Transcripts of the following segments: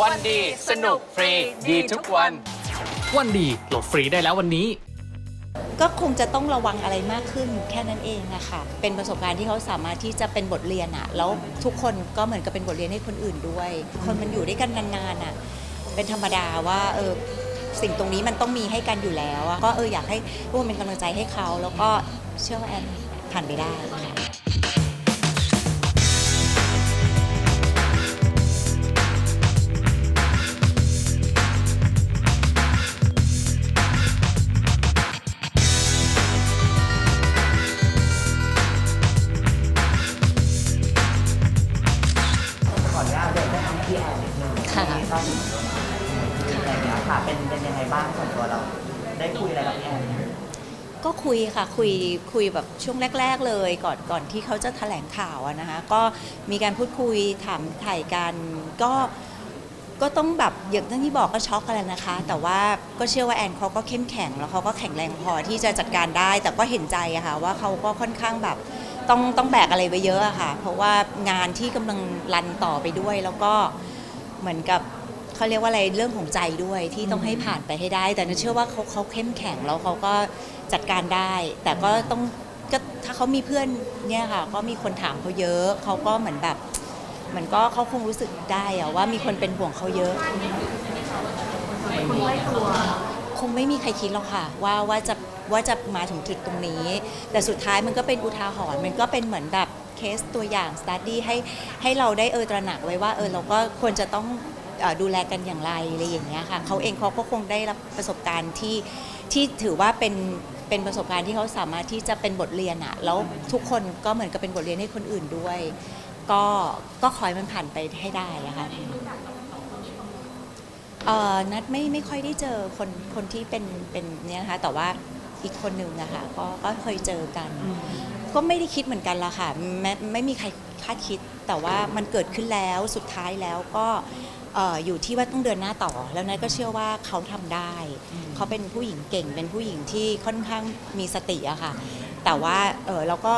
วันดีสนุกฟรีดีทุกวัน วันดีโหลดฟรีได้แล้ววันนี้ ก็คงจะต้องระวังอะไรมากขึ้นแค่นั้นเองอะค่ะ เป็นประสบการณ์ที่เขาสามารถที่จะเป็นบทเรียนอะแล้วทุกคนก็เหมือนกับเป็นบทเรียนให้คนอื่นด้วย คนมันอยู่ด้วยกันนานๆอะเป็นธรรมดาว่าเออสิ่งตรงนี้มันต้องมีให้กันอยู่แล้วอะก็เอออยากให้พวกเป็นกำลังใจให้เขา แล้วก็เชื่อว่าแอนผ่านไปได้ค่ะ ตัวเรา ได้คุยอะไรกับแอนไหมก็คุยค่ะคุยคุยแบบช่วงแรก ๆ เลยก่อนก่อนที่เขาจะแถลงข่าวอะนะคะก็มีการพูดคุยถามถ่ายกันก็ก็ต้องแบบอย่างที่บอกก็ช็อกกันแหละนะคะ แต่ว่าก็เชื่อว่าแอนเขาก็เข้มแข็งแล้วเขาก็แข็งแรงพอที่จะจัดการได้ แต่ก็เห็นใจอะค่ะว่าเขาก็ค่อนข้างแบบต้องต้องแบกอะไรไปเยอะอะค่ะ เพราะว่างานที่กำลังรันต่อไปด้วยแล้วก็เหมือนกับ เขาเรียกว่าอะไรเรื่องของใจด้วยที่ต้องให้ผ่านไปให้ได้ แต่นึกเชื่อว่าเขาเขาเข้มแข็งแล้วเขาก็จัดการได้ แต่ก็ต้องก็ถ้าเขามีเพื่อนเนี่ยค่ะ ก็มีคนถามเขาเยอะ เขาก็เหมือนแบบเหมือนก็เขาคงรู้สึกได้อะว่ามีคนเป็นห่วงเขาเยอะ คงไม่มีใครคิดหรอกค่ะ ว่าว่าจะว่าจะมาถึงจุดตรงนี้ แต่สุดท้ายมันก็เป็นอุทาหรณ์มันก็เป็นเหมือนแบบเคสตัวอย่างสต u d ดี้ให้ให้เราได้เออตระหนักไว้ว่าเออเราก็ควรจะต้องเอ่อ ดูแลกันอย่างไรอะไรอย่างเงี้ยค่ะเขาเองเขาก็คงได้รับประสบการณ์ที่ที่ถือว่าเป็นเป็นประสบการณ์ที่เขาสามารถที่จะเป็นบทเรียนอะแล้วทุกคนก็เหมือนกับเป็นบทเรียนให้คนอื่นด้วย ก็ก็คอยมันผ่านไปให้ได้อะค่ะเอ่อนัดไม่ไม่ค่อยได้เจอคนคนที่เป็นเป็นเนี่ยนะคะแต่ว่าอีกคนนึงอะค่ะก็ก็เคยเจอกัน ก็ไม่ได้คิดเหมือนกันละค่ะไม่ไม่มีใครคาดคิดแต่ว่ามันเกิดขึ้นแล้วสุดท้ายแล้วก็ เอ่ออยู่ที่ว่าต้องเดินหน้าต่อ แล้วนัทก็เชื่อว่าเขาทำได้ เขาเป็นผู้หญิงเก่ง เป็นผู้หญิงที่ค่อนข้างมีสติอะค่ะ แต่ว่าเออเราก็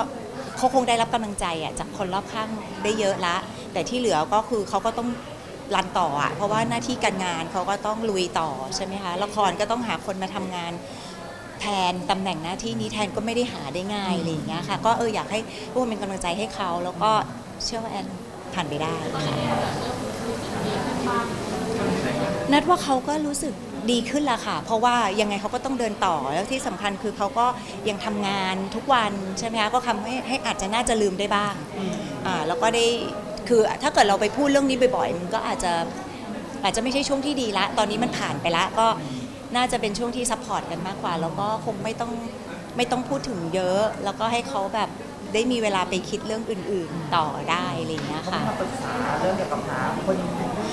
เขาคงได้รับกำลังใจอะจากคนรอบข้างได้เยอะละ แต่ที่เหลือก็คือเขาก็ต้องรันต่ออะเพราะว่าหน้าที่การงานเขาก็ต้องลุยต่อใช่ไหมคะละครก็ต้องหาคนมาทำงาน แทนตำแหน่งหน้าที่นี้แทนก็ไม่ได้หาได้ง่ายอะไรอย่างเงี้ยค่ะ ก็เอออยากให้พวกเป็นกำลังใจให้เขา แล้วก็เชื่อว่าแอนผ่านไปได้ค่ะ นัดว่าเขาก็รู้สึกดีขึ้นละค่ะ เพราะว่ายังไงเขาก็ต้องเดินต่อแล้วที่สำคัญคือเขาก็ยังทำงานทุกวันใช่ไหมคะก็ทำให้ให้อาจจะน่าจะลืมได้บ้างอ่าแล้วก็ได้คือถ้าเกิดเราไปพูดเรื่องนี้บ่อยๆมันก็อาจจะอาจจะไม่ใช่ช่วงที่ดีละ ตอนนี้มันผ่านไปละก็น่าจะเป็นช่วงที่ซัพพอร์ตกันมากกว่า แล้วก็คงไม่ต้องไม่ต้องพูดถึงเยอะ แล้วก็ให้เขาแบบ ได้มีเวลาไปคิดเรื่องอื่นๆต่อได้อะไรอย่างเงี้ยเขาค่ะ มาปรึกษาเรื่องเกี่ยวกับหาคน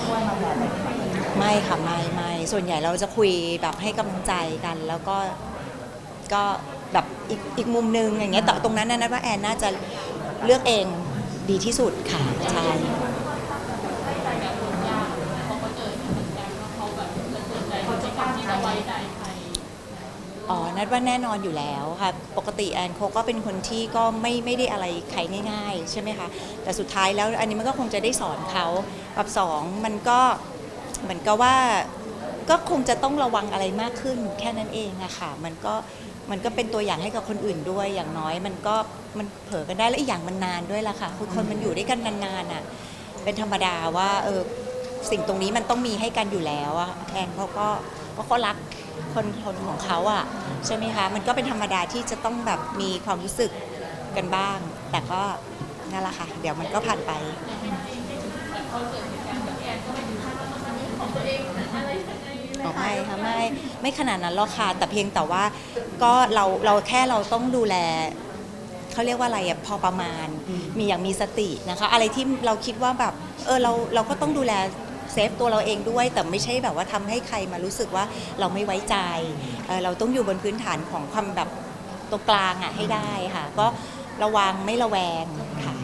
ช่วยมาแทนอะไรอย่างเงี้ยไม่ค่ะไม่ไม่ส่วนใหญ่เราจะคุยแบบให้กำลังใจกัน แล้วก็ก็แบบอีกอีกมุมนึงอย่างเงี้ยแต่ตรงนั้นนะนัทว่าแอนน่าจะเลือกเองดีที่สุดค่ะใช่ อ๋อ นัดว่าแน่นอนอยู่แล้วค่ะ ปกติแอนเขาก็เป็นคนที่ก็ไม่ไม่ได้อะไรใครง่าย ๆ ใช่ไหมคะ แต่สุดท้ายแล้วอันนี้มันก็คงจะได้สอนเขากับสองมันก็เหมือนกับว่าก็คงจะต้องระวังอะไรมากขึ้นแค่นั้นเองอะค่ะ มันก็มันก็เป็นตัวอย่างให้กับคนอื่นด้วยอย่างน้อย มันก็มันเผลอกันได้และอีกอย่างมันนานด้วยล่ะค่ะคือคนมันอยู่ด้วยกันนานๆอะเป็นธรรมดาว่าเออสิ่งตรงนี้มันต้องมีให้กันอยู่แล้วอะแอนเขาก็เพราะเขารัก คนคนของเขาอะใช่ไหมคะ มันก็เป็นธรรมดาที่จะต้องแบบมีความรู้สึกกันบ้าง แต่ก็นั่นแหละค่ะ เดี๋ยวมันก็ผ่านไปอ๋อไม่ค่ะไม่ไม่ขนาดนั้นหรอกค่ะ แต่เพียงแต่ว่าก็เราเราแค่เราต้องดูแลเขาเรียกว่าอะไรอะพอประมาณ มีอย่างมีสตินะคะ อะไรที่เราคิดว่าแบบเออเราเราก็ต้องดูแล เซฟตัวเราเองด้วย แต่ไม่ใช่แบบว่าทำให้ใครมารู้สึกว่าเราไม่ไว้ใจเเราต้องอยู่บนพื้นฐานของความแบบตัวกลางอะให้ได้ค่ะ ก็ระวังไม่ระแวงค่ะ